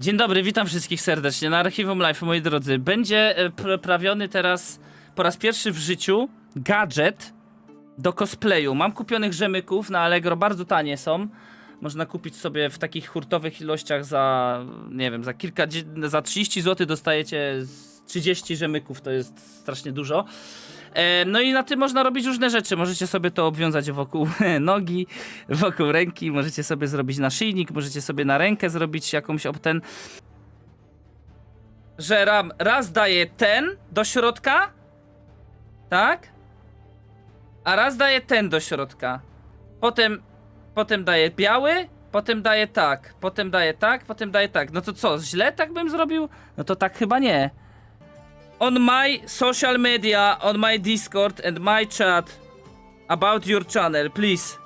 Dzień dobry, witam wszystkich serdecznie na Archiwum Life, moi drodzy. Będzie e, pr- prawiony teraz po raz pierwszy w życiu gadżet do cosplayu. Mam kupionych rzemyków na Allegro, bardzo tanie są. Można kupić sobie w takich hurtowych ilościach za, nie wiem, za kilka, za 30 zł dostajecie 30 rzemyków, to jest strasznie dużo. E, No i na tym można robić różne rzeczy. Możecie sobie to obwiązać wokół nogi, wokół ręki, możecie sobie zrobić naszyjnik, możecie sobie na rękę zrobić jakąś ob ten. Że ram, raz daje ten do środka, tak? A raz daje ten do środka. Potem, potem daje biały, potem daje tak, potem daje tak, potem daje tak. No to co, źle tak bym zrobił? No to tak chyba nie on my social media, on my Discord and my chat about your channel, please.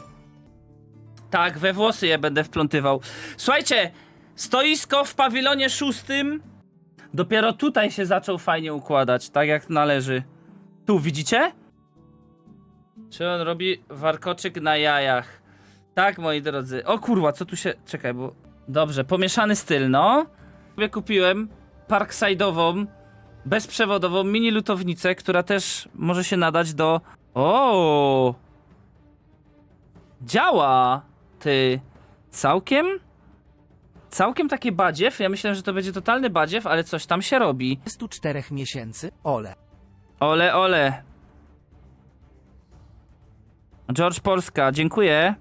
Tak, we włosy je będę wplątywał. Słuchajcie, stoisko w pawilonie szóstym dopiero tutaj się zaczął fajnie układać, tak jak należy. Tu, widzicie? Czy on robi warkoczyk na jajach? Tak, moi drodzy. O kurwa, co tu się... Czekaj, bo... Dobrze, pomieszany styl, no. Kupiłem parkside'ową bezprzewodową mini lutownicę, która też może się nadać do. O! Działa! Ty. Całkiem? Całkiem takie badziew. Ja myślałem, że to będzie totalny badziew, ale coś tam się robi. 24 miesięcy, ole. Ole, ole. George Polska, dziękuję.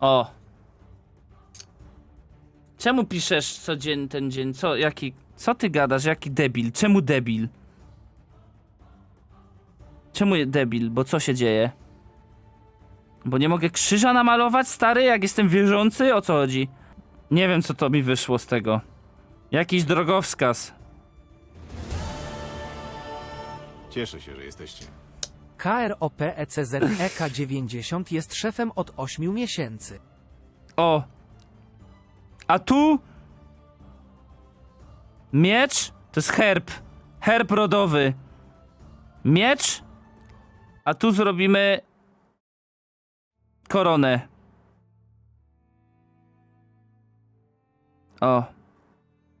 O. Czemu piszesz co dzień ten dzień? Co, jaki, co ty gadasz? Jaki debil? Czemu debil? Czemu je- debil? Bo co się dzieje? Bo nie mogę krzyża namalować, stary, jak jestem wierzący? O co chodzi? Nie wiem, co to mi wyszło z tego. Jakiś drogowskaz. Cieszę się, że jesteście. KROP ECZ EK90 jest szefem od 8 miesięcy. O. A tu? Miecz? To jest herb. Herb rodowy. Miecz? A tu zrobimy koronę. O.